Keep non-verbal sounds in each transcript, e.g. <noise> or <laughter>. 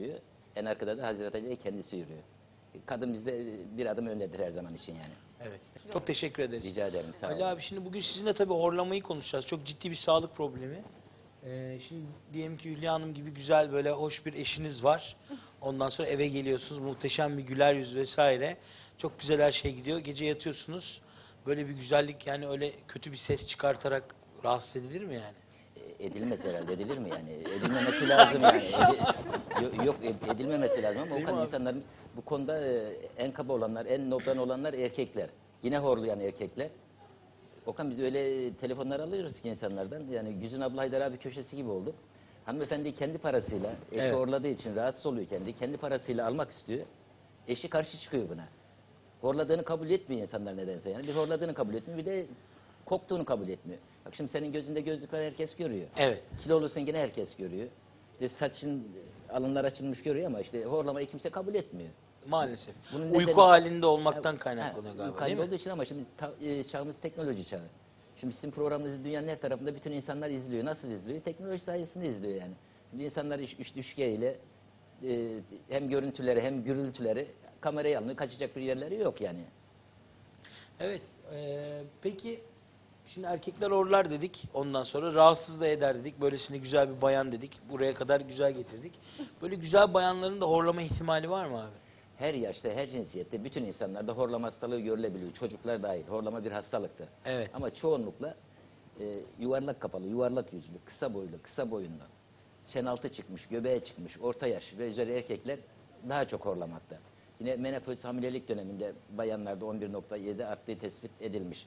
yürüyor. En arkada da Hazreti Ali kendisi yürüyor. Kadın bizde bir adım öndedir her zaman için yani. Evet. Çok teşekkür ederiz. Rica ederim. Sağ Ali olun. abi şimdi bugün sizinle tabii horlamayı konuşacağız. Çok ciddi bir sağlık problemi. Ee, şimdi diyelim ki Hülya Hanım gibi güzel böyle hoş bir eşiniz var. Ondan sonra eve geliyorsunuz. Muhteşem bir güler yüz vesaire. Çok güzel her şey gidiyor. Gece yatıyorsunuz. Böyle bir güzellik yani öyle kötü bir ses çıkartarak rahatsız edilir mi yani? E, edilmez herhalde edilir mi yani? Edilmemesi lazım yani. <laughs> Yo- Yok ed- edilmemesi lazım ama Değil o mi kadar abi? insanların bu konuda e, en kaba olanlar, en nobran olanlar erkekler. Yine horlayan erkekler. Okan biz öyle telefonlar alıyoruz ki insanlardan. Yani Güzün abla Haydar abi köşesi gibi oldu. Hanımefendi kendi parasıyla, eşi Evet. horladığı için rahatsız oluyor kendi. Kendi parasıyla almak istiyor. Eşi karşı çıkıyor buna. Horladığını kabul etmiyor insanlar nedense yani. Bir horladığını kabul etmiyor, bir de koktuğunu kabul etmiyor. Bak şimdi senin gözünde gözlük var herkes görüyor. Evet. Kilolusun yine herkes görüyor. İşte saçın alınlar açılmış görüyor ama işte horlamayı kimse kabul etmiyor. Maalesef. Bunun Uyku nedeni- halinde olmaktan kaynaklanıyor galiba uyku değil halinde mi? olduğu için ama şimdi ta- e, çağımız teknoloji çağı. Şimdi sizin programınızı dünyanın her tarafında bütün insanlar izliyor. Nasıl izliyor? Teknoloji sayesinde izliyor yani. Şimdi insanlar iş, iş düşgeyle e, hem görüntüleri hem gürültüleri kameraya alınıyor. Kaçacak bir yerleri yok yani. Evet. eee, peki şimdi erkekler orlar dedik. Ondan sonra rahatsız da eder dedik. Böylesine güzel bir bayan dedik. Buraya kadar güzel getirdik. Böyle güzel bayanların da horlama ihtimali var mı abi? Her yaşta, her cinsiyette bütün insanlarda horlama hastalığı görülebiliyor. Çocuklar dahil. Horlama bir hastalıktır. Evet. Ama çoğunlukla e, yuvarlak kapalı, yuvarlak yüzlü, kısa boylu, kısa boyunlu, çen altı çıkmış, göbeğe çıkmış, orta yaş ve üzeri erkekler daha çok horlamakta. Yine menopoz hamilelik döneminde bayanlarda 11.7 arttığı tespit edilmiş.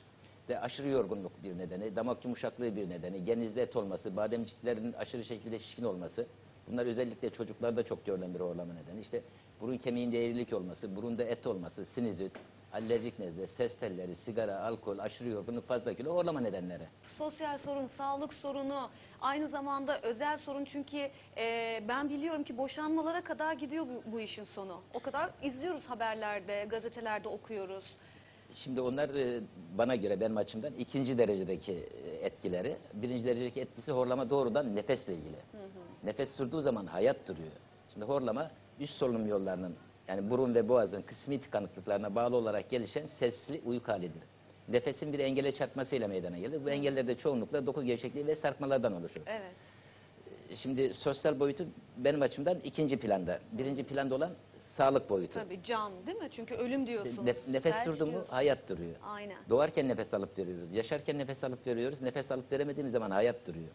Ve aşırı yorgunluk bir nedeni, damak yumuşaklığı bir nedeni, genizde et olması, bademciklerin aşırı şekilde şişkin olması. Bunlar özellikle çocuklarda çok görülen bir horlama nedeni. İşte burun kemiğinde eğrilik olması, burunda et olması, sinüzit, alerjik nezle, ses telleri, sigara, alkol, aşırı yorgunluk, fazla kilo horlama nedenleri. Sosyal sorun, sağlık sorunu, aynı zamanda özel sorun çünkü e, ben biliyorum ki boşanmalara kadar gidiyor bu, bu işin sonu. O kadar izliyoruz haberlerde, gazetelerde okuyoruz. Şimdi onlar e, bana göre benim açımdan ikinci derecedeki e, etkileri. Birinci derecedeki etkisi horlama doğrudan nefesle ilgili. Nefes durduğu zaman hayat duruyor. Şimdi horlama üst solunum yollarının yani burun ve boğazın kısmi tıkanıklıklarına bağlı olarak gelişen sesli uyku halidir. Nefesin bir engele çarpmasıyla meydana gelir. Bu engeller de çoğunlukla doku gevşekliği ve sarkmalardan oluşur. Evet. Şimdi sosyal boyutu benim açımdan ikinci planda. Birinci planda olan sağlık boyutu. Tabii can değil mi? Çünkü ölüm diyorsunuz. Nef- nefes felç durdu mu diyorsunuz. hayat duruyor. Aynen. Doğarken nefes alıp veriyoruz. Yaşarken nefes alıp veriyoruz. Nefes alıp veremediğimiz zaman hayat duruyor.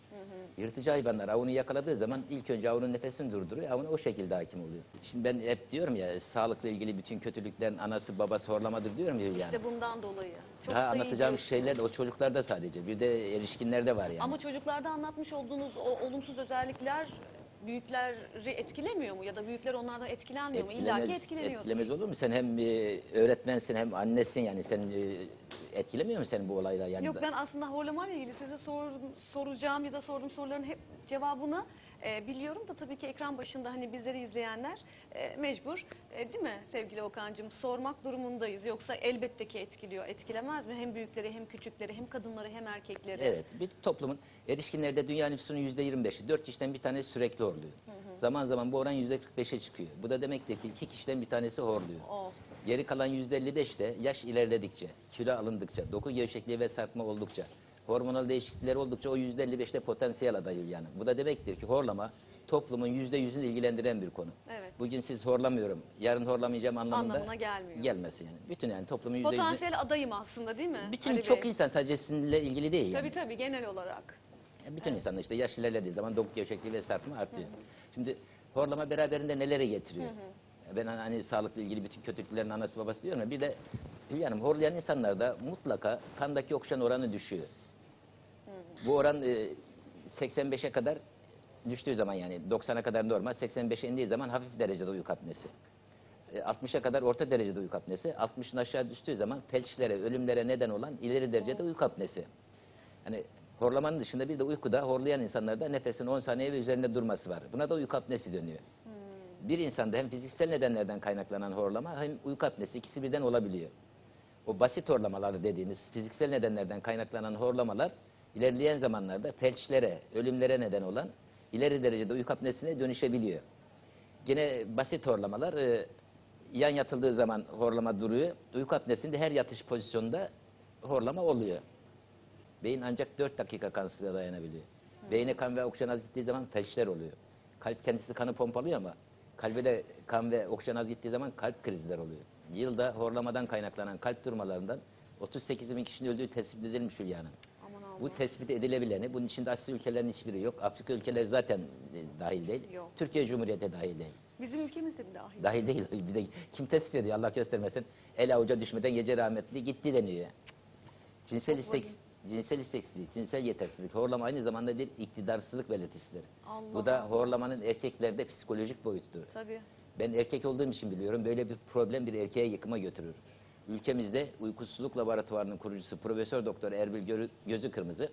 Yırtıcı hayvanlar avını yakaladığı zaman ilk önce avının nefesini durduruyor. Avına o şekilde hakim oluyor. Şimdi ben hep diyorum ya sağlıkla ilgili bütün kötülüklerin anası babası horlamadır diyorum ya yani. İşte bundan dolayı. Çok Daha da iyi anlatacağım diyorsunuz. şeyler de o çocuklarda sadece. Bir de erişkinlerde var yani. Ama çocuklarda anlatmış olduğunuz o olumsuz özellikler büyükleri etkilemiyor mu? Ya da büyükler onlardan etkilenmiyor mu? İlla ki etkileniyor. etkilemez olur mu? Sen hem e, öğretmensin hem annesin yani sen e, etkilemiyor mu seni bu olaylar yani? Yok ben aslında horlamayla ilgili size sor, soracağım ya da sorduğum soruların hep cevabını e, biliyorum da tabii ki ekran başında hani bizleri izleyenler e, mecbur e, değil mi sevgili Okan'cığım sormak durumundayız. Yoksa elbette ki etkiliyor. Etkilemez mi? Hem büyükleri hem küçükleri hem kadınları hem erkekleri. Evet, bir toplumun erişkinlerde dünya nüfusunun yüzde 25'i, dört kişiden bir tanesi sürekli horluyor. Zaman zaman bu oran yüzde 45'e çıkıyor. Bu da demektir ki iki kişiden bir tanesi horluyor. Of. Geri kalan yüzde 55 de yaş ilerledikçe, kilo alındıkça, doku gevşekliği ve sarkma oldukça, hormonal değişiklikler oldukça o yüzde 55'te potansiyel adayı yani. Bu da demektir ki horlama toplumun yüzde yüzünü ilgilendiren bir konu. Evet. Bugün siz horlamıyorum, yarın horlamayacağım anlamında Anlamına gelmiyor. gelmesi yani. Bütün yani toplumun yüzde yüzü. Potansiyel adayım aslında değil mi? Bütün Ali çok Bey? insan sadece sizinle ilgili değil yani. Tabii tabii genel olarak. Yani Bütün insanlar işte yaş ilerlediği zaman doku gevşekliği ve sarkma artıyor. Şimdi horlama beraberinde nelere getiriyor? Ben hani, hani sağlıkla ilgili bütün kötülüklerin anası babası diyorum ya bir de Hanım horlayan insanlarda mutlaka kandaki oksijen oranı düşüyor. Bu oran e, 85'e kadar düştüğü zaman yani 90'a kadar normal 85'e indiği zaman hafif derecede uyku apnesi. E, 60'a kadar orta derecede uyku apnesi. 60'ın aşağı düştüğü zaman felçlere, ölümlere neden olan ileri derecede uyku apnesi. Hani horlamanın dışında bir de uykuda horlayan insanlarda nefesin 10 saniye ve üzerinde durması var. Buna da uyku apnesi dönüyor. Bir insanda hem fiziksel nedenlerden kaynaklanan horlama hem uyku apnesi ikisi birden olabiliyor. O basit horlamalar dediğimiz fiziksel nedenlerden kaynaklanan horlamalar ilerleyen zamanlarda felçlere, ölümlere neden olan ileri derecede uyku apnesine dönüşebiliyor. Gene basit horlamalar e, yan yatıldığı zaman horlama duruyor. Uyku apnesinde her yatış pozisyonunda horlama oluyor. Beyin ancak 4 dakika kansıza dayanabiliyor. Beyne kan ve oksijen az gittiği zaman felçler oluyor. Kalp kendisi kanı pompalıyor ama kalbe de kan ve oksijen az gittiği zaman kalp krizler oluyor. Yılda horlamadan kaynaklanan kalp durmalarından 38 bin kişinin öldüğü tespit edilmiş Hülya Hanım. Bu tespit edilebileni, bunun içinde Asya ülkelerin hiçbiri yok. Afrika ülkeleri zaten e, dahil değil. Yok. Türkiye Cumhuriyeti dahil değil. Bizim ülkemizde de dahil. Dahil değil. <laughs> Bir de kim tespit ediyor Allah göstermesin. El avuca düşmeden gece rahmetli gitti deniyor. Cinsel Çok istek. Cinsel isteksizlik, cinsel yetersizlik, horlama aynı zamanda bir iktidarsızlık belirtisidir. Allah Bu da horlamanın erkeklerde psikolojik boyutudur. Tabii. Ben erkek olduğum için biliyorum. Böyle bir problem bir erkeğe yıkıma götürür. Ülkemizde uykusuzluk laboratuvarının kurucusu Profesör Doktor Erbil Gözü Kırmızı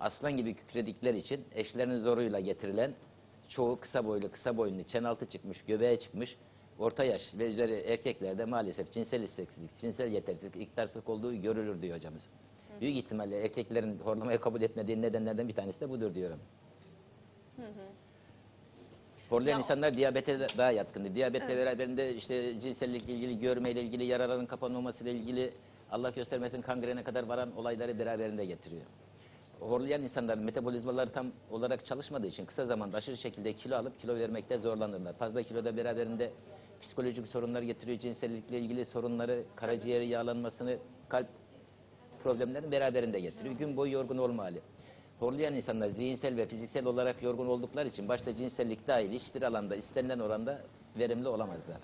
aslan gibi kükredikler için eşlerinin zoruyla getirilen çoğu kısa boylu, kısa boyunlu, çen altı çıkmış, göbeğe çıkmış, orta yaş ve üzeri erkeklerde maalesef cinsel isteksizlik, cinsel yetersizlik, iktidarsızlık olduğu görülür diyor hocamız. Büyük ihtimalle erkeklerin horlamayı kabul etmediği nedenlerden bir tanesi de budur diyorum. Horlayan Ya- insanlar diyabete daha yatkındır. Diyabetle beraberinde işte cinsellikle ilgili, görmeyle ilgili, yaraların kapanmamasıyla ilgili Allah göstermesin kangrene kadar varan olayları beraberinde getiriyor. Horlayan insanların metabolizmaları tam olarak çalışmadığı için kısa zamanda aşırı şekilde kilo alıp kilo vermekte zorlanırlar. Fazla kilo da beraberinde psikolojik sorunlar getiriyor. Cinsellikle ilgili sorunları, karaciğeri yağlanmasını, kalp problemlerini beraberinde getiriyor. Gün boyu yorgun olma hali. Horlayan insanlar zihinsel ve fiziksel olarak yorgun oldukları için başta cinsellik dahil hiçbir alanda istenilen oranda verimli olamazlar.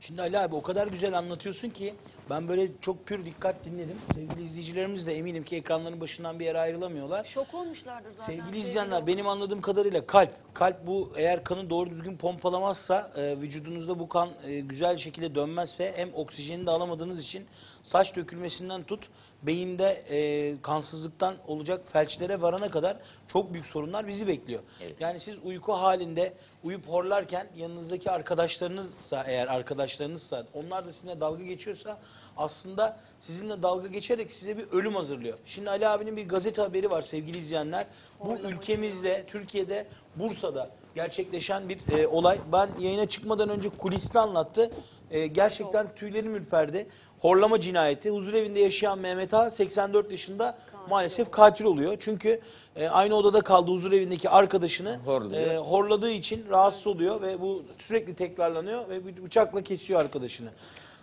Şimdi Ali abi o kadar güzel anlatıyorsun ki ben böyle çok pür dikkat dinledim. Sevgili izleyicilerimiz de eminim ki ekranların başından bir yere ayrılamıyorlar. Şok olmuşlardır zaten. Sevgili izleyenler benim anladığım kadarıyla kalp. Kalp bu eğer kanı doğru düzgün pompalamazsa e, vücudunuzda bu kan e, güzel şekilde dönmezse hem oksijeni de alamadığınız için saç dökülmesinden tut beyinde e, kansızlıktan olacak felçlere varana kadar çok büyük sorunlar bizi bekliyor. Evet. Yani siz uyku halinde uyup horlarken yanınızdaki arkadaşlarınızsa eğer arkadaşlarınızsa onlar da sizinle dalga geçiyorsa aslında sizinle dalga geçerek size bir ölüm hazırlıyor. Şimdi Ali abinin bir gazete haberi var sevgili izleyenler. Bu ülkemizde, Türkiye'de, Bursa'da gerçekleşen bir e, olay. Ben yayına çıkmadan önce kuliste anlattı. E, gerçekten tüylerim ürperdi. Horlama cinayeti. Huzurevinde yaşayan Mehmet Ağa 84 yaşında maalesef katil oluyor. Çünkü e, aynı odada kaldığı huzurevindeki arkadaşını Horluyor. e, horladığı için rahatsız oluyor ve bu sürekli tekrarlanıyor ve bir bıçakla kesiyor arkadaşını.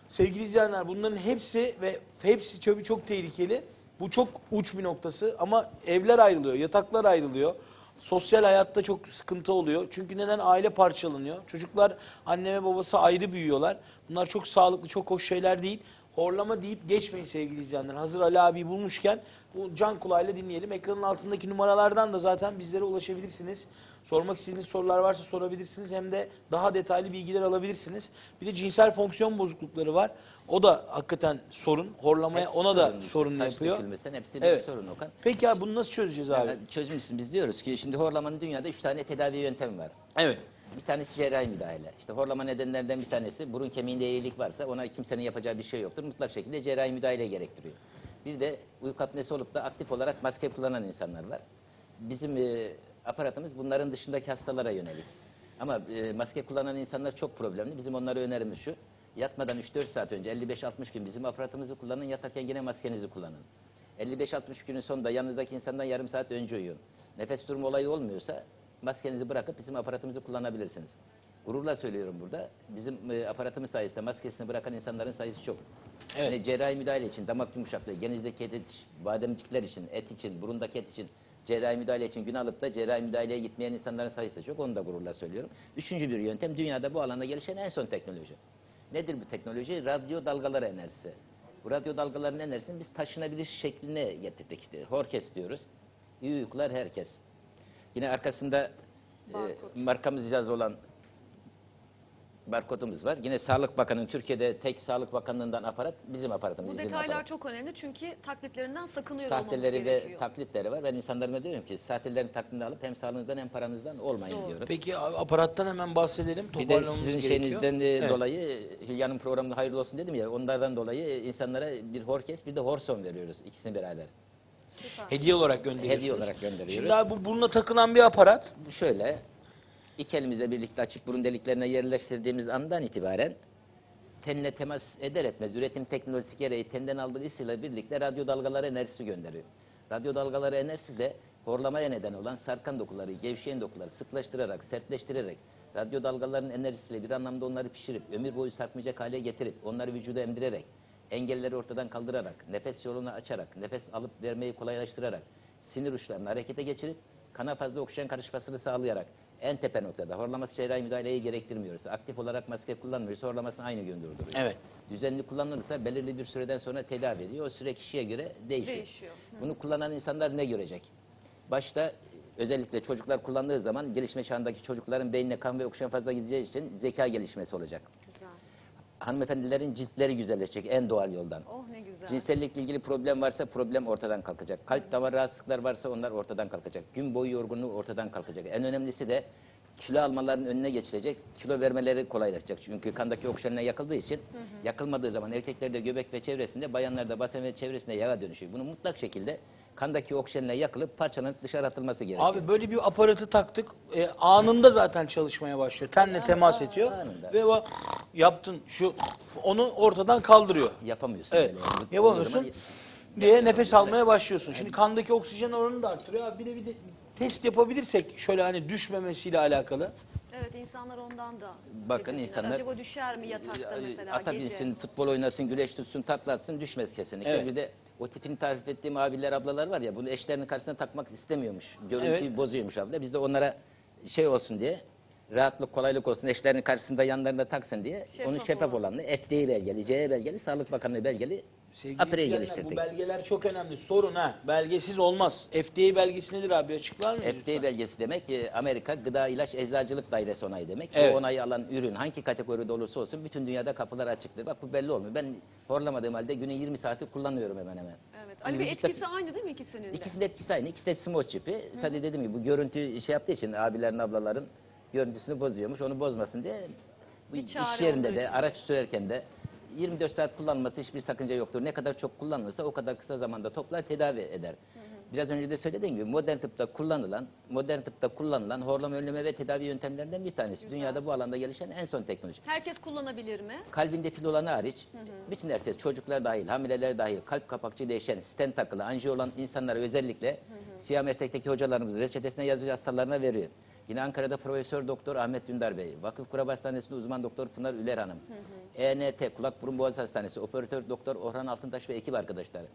Sevgili izleyenler bunların hepsi ve hepsi çok, çok tehlikeli. Bu çok uç bir noktası ama evler ayrılıyor, yataklar ayrılıyor. Sosyal hayatta çok sıkıntı oluyor. Çünkü neden? Aile parçalanıyor. Çocuklar anne ve babası ayrı büyüyorlar. Bunlar çok sağlıklı, çok hoş şeyler değil. Horlama deyip geçmeyin sevgili izleyenler. Hazır Ali abi bulmuşken bu can kulağıyla dinleyelim. Ekranın altındaki numaralardan da zaten bizlere ulaşabilirsiniz. Sormak istediğiniz sorular varsa sorabilirsiniz. Hem de daha detaylı bilgiler alabilirsiniz. Bir de cinsel fonksiyon bozuklukları var. O da hakikaten sorun. Horlamaya Hepsi ona da sorun Saç yapıyor. dökülmesinden hepsi Evet. bir sorun Okan. Peki abi bunu nasıl çözeceğiz abi? Yani çözüm biz diyoruz ki şimdi horlamanın dünyada üç tane tedavi yöntemi var. Evet. Bir tanesi cerrahi müdahale. İşte horlama nedenlerinden bir tanesi burun kemiğinde eğrilik varsa ona kimsenin yapacağı bir şey yoktur. Mutlak şekilde cerrahi müdahale gerektiriyor. Bir de uyku apnesi olup da aktif olarak maske kullanan insanlar var. Bizim e, aparatımız bunların dışındaki hastalara yönelik. Ama e, maske kullanan insanlar çok problemli. Bizim onlara önerimiz şu. Yatmadan 3-4 saat önce 55-60 gün bizim aparatımızı kullanın. Yatarken yine maskenizi kullanın. 55-60 günün sonunda yanınızdaki insandan yarım saat önce uyuyun. Nefes durumu olayı olmuyorsa maskenizi bırakıp bizim aparatımızı kullanabilirsiniz. Gururla söylüyorum burada. Bizim e, aparatımız sayesinde maskesini bırakan insanların sayısı çok. Evet. Yani cerrahi müdahale için, damak yumuşaklığı, genizdeki et, bademcikler için, et için, burundaki et için, cerrahi müdahale için gün alıp da cerrahi müdahaleye gitmeyen insanların sayısı da çok. Onu da gururla söylüyorum. Üçüncü bir yöntem, dünyada bu alanda gelişen en son teknoloji. Nedir bu teknoloji? Radyo dalgaları enerjisi. Bu radyo dalgalarının enerjisini biz taşınabilir şekline getirdik işte. Horkes diyoruz. İyi uykular herkes. Yine arkasında e, markamız yazılı olan barkodumuz var. Yine Sağlık Bakanı'nın Türkiye'de tek Sağlık Bakanlığı'ndan aparat bizim aparatımız. Bu detaylar aparat. çok önemli çünkü taklitlerinden sakınıyor olmamız Sahteleri ve taklitleri var. Ben insanlarıma diyorum ki sahtelerin taklidini alıp hem sağlığınızdan hem paranızdan olmayın Doğru. diyorum. Peki aparattan hemen bahsedelim. Bir de sizin gerekiyor. şeyinizden e, Evet. dolayı Hülya'nın programında hayırlı olsun dedim ya onlardan dolayı insanlara bir horkes bir de horson veriyoruz ikisini beraber. Süper. Hediye olarak gönderiyorsunuz. Hediye olarak gönderiyoruz. Şimdi abi bu burnuna takılan bir aparat. Bu şöyle iki elimizle birlikte açıp burun deliklerine yerleştirdiğimiz andan itibaren tenle temas eder etmez üretim teknolojisi gereği tenden aldığı ısıyla birlikte radyo dalgaları enerjisi gönderiyor. Radyo dalgaları enerjisi de horlamaya neden olan sarkan dokuları, gevşeyen dokuları sıklaştırarak, sertleştirerek radyo dalgalarının enerjisiyle bir anlamda onları pişirip, ömür boyu sarkmayacak hale getirip, onları vücuda emdirerek, engelleri ortadan kaldırarak, nefes yolunu açarak, nefes alıp vermeyi kolaylaştırarak, sinir uçlarını harekete geçirip, kana fazla oksijen karışmasını sağlayarak, en tepe noktada horlaması cerrahi müdahaleyi gerektirmiyoruz. Aktif olarak maske kullanmıyoruz, horlamasını aynı gün durduruyor. Evet. Düzenli kullanılırsa belirli bir süreden sonra tedavi ediyor. O süre kişiye göre değişiyor. Değişiyor. Hı. Bunu kullanan insanlar ne görecek? Başta özellikle çocuklar kullandığı zaman gelişme çağındaki çocukların beynine kan ve oksijen fazla gideceği için zeka gelişmesi olacak. Hanımefendilerin ciltleri güzelleşecek en doğal yoldan. Oh ne güzel. Cinsellikle ilgili problem varsa problem ortadan kalkacak. Kalp damar rahatsızlıklar varsa onlar ortadan kalkacak. Gün boyu yorgunluğu ortadan kalkacak. En önemlisi de kilo almaların önüne geçilecek. Kilo vermeleri kolaylaşacak. Çünkü kandaki oksijenle yakıldığı için yakılmadığı zaman erkeklerde göbek ve çevresinde, bayanlarda basen ve çevresinde yağa dönüşüyor. Bunu mutlak şekilde kandaki oksijenle yakılıp parçalanıp dışarı atılması gerekiyor. Abi böyle bir aparatı taktık. e, anında zaten çalışmaya başlıyor. Tenle temas ediyor. anında. Ve bak yaptın şu onu ortadan kaldırıyor. Yapamıyorsun Evet. böyle. Yapamıyorsun. o diye nefes almaya başlıyorsun. Şimdi kandaki oksijen oranını da arttırıyor. Abi bir de bir de test yapabilirsek şöyle hani düşmemesiyle alakalı. Evet insanlar ondan da. Bakın insanlar- Acaba düşer mi yatakta mesela Atabilsin, gece? futbol oynasın, güreş tutsun, takla atsın, düşmez kesinlikle. Evet. Bir de o tipini tarif ettiğim abiler, ablalar var ya, bunu eşlerinin karşısına takmak istemiyormuş. Görüntüyü Evet. bozuyormuş abla. Biz de onlara şey olsun diye, rahatlık, kolaylık olsun, eşlerinin karşısında yanlarında taksın diye, Şeffaf onu şeffaf olan. olanlı, FDA belgeli, CE belgeli, Sağlık Bakanlığı belgeli Sevgili izleyenler, geliştirdik. Bu belgeler çok önemli. Sorun ha. Belgesiz olmaz. FDA belgesi nedir abi? Açıklar mısınız? FDA lütfen? belgesi demek e, Amerika Gıda İlaç Eczacılık Dairesi onayı demek. Evet. O onayı alan ürün hangi kategoride olursa olsun bütün dünyada kapılar açıktır. Bak bu belli olmuyor. Ben horlamadığım halde günün 20 saati kullanıyorum hemen hemen. Evet. Ali Bey etkisi aynı değil mi ikisinin de? İkisinin de etkisi aynı. İkisi de smoke çipi. Sadece dediğim gibi bu görüntü şey yaptığı için abilerin ablaların görüntüsünü bozuyormuş. Onu bozmasın diye bu Bir iş çare yerinde olduğu de için. araç sürerken de 24 saat kullanması hiçbir sakınca yoktur. Ne kadar çok kullanılırsa o kadar kısa zamanda toplar tedavi eder. Biraz önce de söylediğim gibi modern tıpta kullanılan, modern tıpta kullanılan horlama önleme ve tedavi yöntemlerinden bir tanesi. Dünyada bu alanda gelişen en son teknoloji. Herkes kullanabilir mi? Kalbinde fil olanı hariç, bütün herkes, çocuklar dahil, hamileler dahil, kalp kapakçı değişen, stent takılı, anjiyo olan insanlara özellikle siyah meslekteki hocalarımız reçetesine yazıcı hastalarına veriyor. Yine Ankara'da Profesör Doktor Ahmet Dündar Bey, Vakıf Kurab Hastanesi'nde uzman doktor Pınar Üler Hanım, ENT, Kulak Burun Boğaz Hastanesi, Operatör Doktor Orhan Altıntaş ve ekip arkadaşları,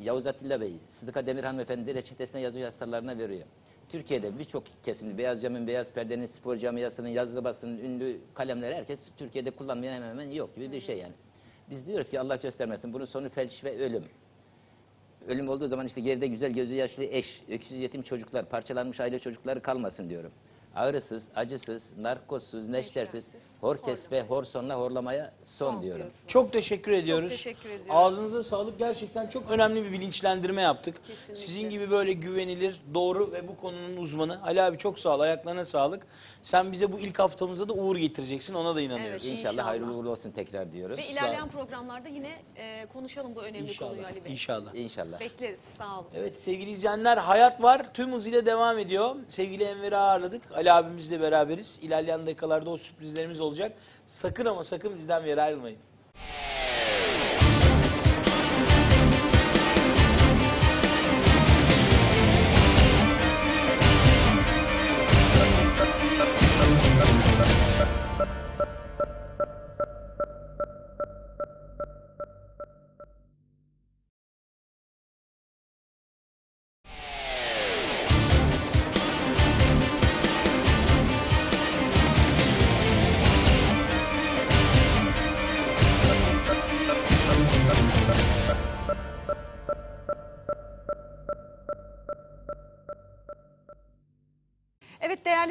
Yavuz Atilla Bey, Sıdıka Demir hanımefendi reçetesine yazıcı hastalarına veriyor. Türkiye'de birçok kesimli beyaz camın, beyaz perdenin, spor camiasının, yazılı basının, ünlü kalemleri herkes Türkiye'de kullanmayan hemen hemen yok gibi bir şey yani. Biz diyoruz ki Allah göstermesin bunun sonu felç ve ölüm. Ölüm olduğu zaman işte geride güzel gözü yaşlı eş, öksüz yetim çocuklar, parçalanmış aile çocukları kalmasın diyorum. Ağrısız, acısız, narkozsuz, neştersiz, horkes ve horsonla horlamaya son, diyorum. Çok teşekkür ediyoruz. teşekkür ediyoruz. Ağzınıza sağlık. Gerçekten çok önemli bir bilinçlendirme yaptık. Kesinlikle. Sizin gibi böyle güvenilir, doğru ve bu konunun uzmanı. Ali abi çok sağ ol. Ayaklarına sağlık. Sen bize bu ilk haftamızda da uğur getireceksin. Ona da inanıyoruz. Evet, İnşallah, İnşallah. hayırlı uğurlu olsun tekrar diyorum. Ve ilerleyen programlarda yine e, konuşalım bu önemli konuyu İnşallah. Ali Bey. İnşallah. İnşallah. Bekleriz. Sağ olun. Evet sevgili izleyenler hayat var tüm hızıyla devam ediyor. Sevgili Enver'i ağırladık. Ali abimizle beraberiz. İlerleyen dakikalarda o sürprizlerimiz olacak. Sakın ama sakın bizden bir ayrılmayın.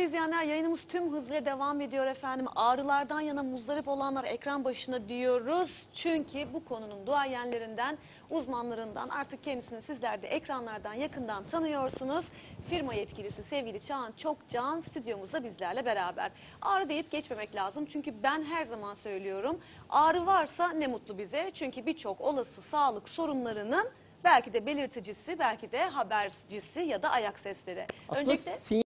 Değerli izleyenler yayınımız tüm hızıyla devam ediyor efendim. Ağrılardan yana muzdarip olanlar ekran başına diyoruz. Çünkü bu konunun duayenlerinden, uzmanlarından artık kendisini sizler de ekranlardan yakından tanıyorsunuz. Firma yetkilisi sevgili Çağan Çokcan stüdyomuzda bizlerle beraber. Ağrı deyip geçmemek lazım. Çünkü ben her zaman söylüyorum. Ağrı varsa ne mutlu bize. Çünkü birçok olası sağlık sorunlarının belki de belirticisi, belki de habercisi ya da ayak sesleri. Aslında Öncelikle